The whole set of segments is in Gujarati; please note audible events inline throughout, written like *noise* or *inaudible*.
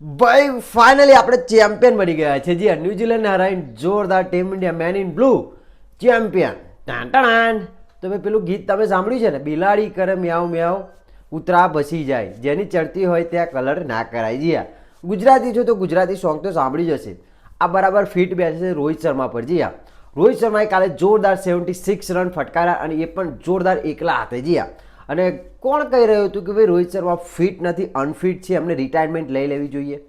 ભાઈ ફાઇનલી આપણે ચેમ્પિયન બની ગયા છે. જી ન્યુઝીલેન્ડ હરાઈને જોરદાર team India men in blue champion ટાણ ટાણ તો ભાઈ, પેલું ગીત તમે સાંભળ્યું છે ને? બિલાડી કરે મ્યાવ મ્યાવ ઉતરા ભસી જાય. જેની ચડતી હોય ત્યાં કલર ના કરાય. જી ગુજરાતી છો તો ગુજરાતી સોંગ તો સાંભળી જ હશે. આ બરાબર ફિટ બેસે છે રોહિત શર્મા પર. જી રોહિત શર્માએ કાલે જોરદાર સેવન્ટી સિક્સ રન ફટકાર્યા અને એ પણ જોરદાર એકલા હાથે. જી અને કોણ કહી રહ્યું હતું કે ભાઈ રોહિત શર્મા ફિટ નથી અનફિટ છે, એમને રિટાયરમેન્ટ લઈ લેવી જોઈએ?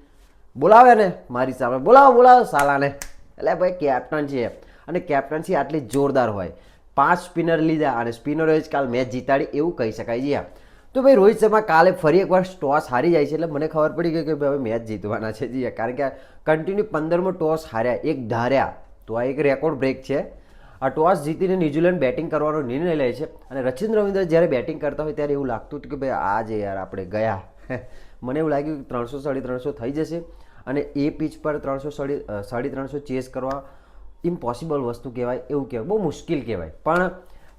બોલાવે ને મારી સામે. બોલાવો બોલાવો, સાલાને. એટલે ભાઈ કેપ્ટન છે. અને કેપ્ટનસી આટલી જોરદાર હોય. પાંચ સ્પિનર લીધા અને સ્પિનરોએ જ કાલ મેચ જીતાડી, એવું કહી શકાય છે તો ભાઈ, રોહિત શર્મા કાલે ફરી એકવાર ટોસ હારી જાય છે એટલે મને ખબર પડી ગઈ કે ભાઈ, હવે મેચ જીતવાના છે જી કારણ કે કન્ટિન્યુ પંદરમો ટોસ હાર્યા, એક ધાર્યા. તો આ એક રેકોર્ડ બ્રેક છે. આ ટોસ જીતીને ન્યુઝીલેન્ડ બેટિંગ કરવાનો નિર્ણય લે છે. અને રચિન રવિન્દ્ર જ્યારે બેટિંગ કરતા હોય ત્યારે એવું લાગતું હતું કે ભાઈ આજે યાર આપણે ગયા. મને એવું લાગ્યું કે ત્રણસો સાડી ત્રણસો થઈ જશે. અને એ પીચ પર ત્રણસો સાડી સાડી ત્રણસો ચેસ કરવા ઇમ્પોસિબલ વસ્તુ કહેવાય, એવું કહેવાય. બહુ મુશ્કેલ કહેવાય. પણ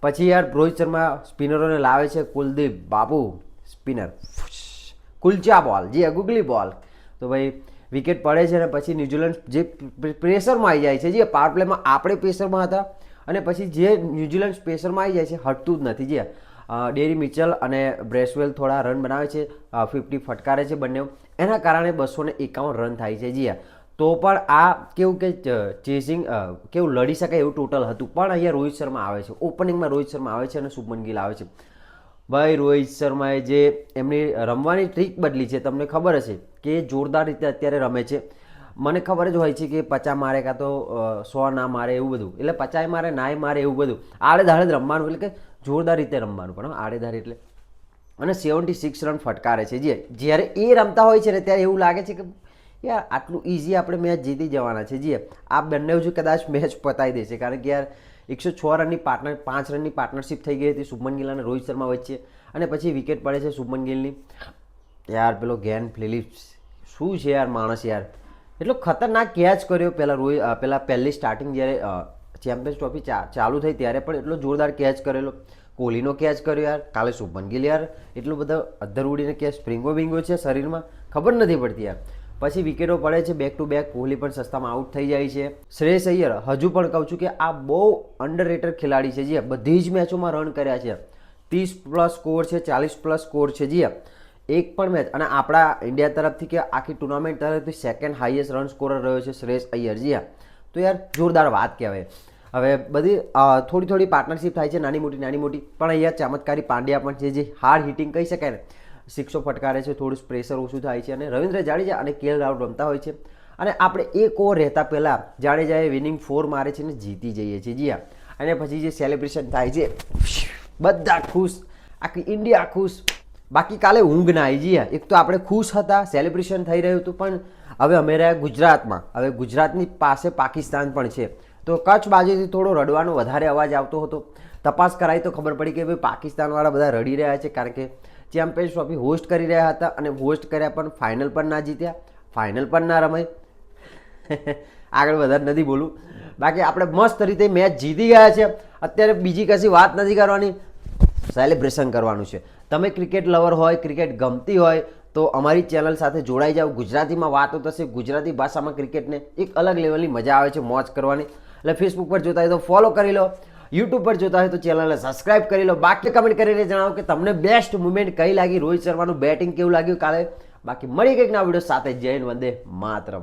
પછી યાર રોહિત શર્મા સ્પિનરોને લાવે છે કુલદીપ બાબુ સ્પિનર. કુલચા બોલ, જે ગુગલી બોલ. તો ભાઈ વિકેટ પડે છે અને પછી ન્યુઝીલેન્ડ જે પ્રેશરમાં આવી જાય છે. જે પાવર પ્લેમાં આપણે પ્રેશરમાં હતા. અને પછી જે ન્યુઝીલેન્ડ સ્પેસરમાં આવી જાય છે, હટતું જ નથી, જે ડેરી મિચલ અને બ્રેસવેલ થોડા રન બનાવે છે ફિફ્ટી ફટકારે છે બંને એના કારણે બસો એકાવન રન થાય છે જીયા તો પણ આ કેવું કે ચેસિંગ કેવું લડી શકાય એવું ટોટલ હતું. પણ અહીંયા રોહિત શર્મા આવે છે. ઓપનિંગમાં રોહિત શર્મા આવે છે અને શુભમન ગિલ આવે છે. ભાઈ, રોહિત શર્માએ જે એમની રમવાની ટ્રીક બદલી છે, તમને ખબર હશે, કે જોરદાર રીતે અત્યારે રમે છે. મને ખબર જ હોય છે કે પચા મારે કાં તો સો ના મારે એવું બધું. એટલે પચાય મારે, નાય મારે એવું બધું. આડેધાડે જ રમવાનું, એટલે કે જોરદાર રીતે રમવાનું પણ આડેધાર એટલે. અને સેવન્ટી સિક્સ રન ફટકારે છે. જે, જ્યારે એ રમતા હોય છે ને, ત્યારે એવું લાગે છે કે, યાર, આટલું ઇઝી આપણે મેચ જીતી જવાના છે. જીએ આ બંને જો કદાચ મેચ પતાવી દેશે. કારણ કે યાર, એકસો છ રનની પાર્ટનર પાંચ રનની પાર્ટનરશિપ થઈ ગઈ હતી શુભમન ગિલ અને રોહિત શર્મા વચ્ચે. અને પછી વિકેટ પડે છે શુભમન ગિલની. યાર, પેલો ગેન ફિલિપ્સ. શું છે યાર માણસ યાર? એટલો ખતરનાક કેચ કર્યો પહેલાં રોહિત પહેલાં પહેલી સ્ટાર્ટિંગ જ્યારે ચેમ્પિયન્સ ટ્રોફી ચાલુ થઈ ત્યારે પણ એટલો જોરદાર કેચ કરેલો. કોહલીનો કેચ કર્યો યાર, કાલે શુભમન ગિલ યાર, એટલું બધો અધ્ધર ઉડીને કેચ, સ્પ્રિંગો બિંગો છે શરીરમાં, ખબર નથી પડતી યાર. પછી વિકેટો પડે છે બેક ટુ બેક કોહલી પણ સસ્તામાં આઉટ થઈ જાય છે. શ્રેયસ અય્યર, હજુ પણ કહું છું કે આ બહુ અંડર ખેલાડી છે જે બધી જ મેચોમાં રન કર્યા છે ત્રીસ પ્લસ સ્કોર છે, ચાલીસ પ્લસ સ્કોર છે જી એક પણ મેચ અને આપણા ઇન્ડિયા તરફથી કે આખી ટુર્નામેન્ટ તરફથી સેકન્ડ હાઈએસ્ટ રન સ્કોરર રહ્યો છે શ્રેયસ અય્યર. જી તો યાર, જોરદાર વાત કહેવાય. હવે બધી થોડી થોડી પાર્ટનરશિપ થાય છે, નાની મોટી નાની મોટી. પણ અહીંયા ચમત્કારી પાંડ્યા પણ છે, જે હાર્ડ હિટિંગ કહી શકાય ને. સિક્સો ફટકારે છે, થોડું પ્રેશર ઓછું થાય છે, અને રવિન્દ્ર જાડેજા અને કેએલ રાહુલ રમતા હોય છે. અને આપણે એક ઓવર રહેતા પહેલાં જાડેજાએ વિનિંગ ફોર મારે છે ને જીતી જઈએ છીએ. જી હા. અને પછી જે સેલિબ્રેશન થાય છે, બધા ખુશ. આખી ઇન્ડિયા ખુશ. બાકી કાલે ઊંઘ ના આવી જઈએ એક તો આપણે ખુશ હતા સેલિબ્રેશન થઈ રહ્યું હતું, પણ હવે અમે રહ્યા ગુજરાતમાં. હવે ગુજરાતની પાસે પાકિસ્તાન પણ છે. તો કચ્છ બાજુથી થોડો રડવાનો વધારે અવાજ આવતો હતો. તપાસ કરાઈ તો ખબર પડી કે ભાઈ પાકિસ્તાનવાળા બધા રડી રહ્યા છે, કારણ કે ચેમ્પિયન્સ ટ્રોફી હોસ્ટ કરી રહ્યા હતા અને હોસ્ટ કર્યા પણ ફાઇનલ પણ ના જીત્યા. ફાઇનલ પણ ના રમાય. *laughs* આગળ વધારે નથી બોલું. બાકી આપણે મસ્ત રીતે મેચ જીતી ગયા છે. અત્યારે બીજી કશી વાત નથી કરવાની. સેલિબ્રેશન કરવાનું છે. તમે ક્રિકેટ લવર હોય, ક્રિકેટ ગમતી હોય, તો અમારી ચેનલ સાથે જોડાઈ જાઓ. ગુજરાતીમાં વાતો થશે, ગુજરાતી ભાષામાં ક્રિકેટને એક અલગ લેવલની મજા આવે છે, મોજ કરવાની. એટલે ફેસબુક પર જોતા હોય તો ફોલો કરી લો. યુટ્યુબ પર જોતા હોય તો ચેનલને સબસ્ક્રાઇબ કરી લો. બાકી કમેન્ટ કરીને જણાવો કે તમને બેસ્ટ મુમેન્ટ કઈ લાગી? રોહિત શર્માનું બેટિંગ કેવું લાગ્યું કાલે? બાકી મળી કંઈક ના વીડિયો સાથે. જૈન વંદે માતરમ.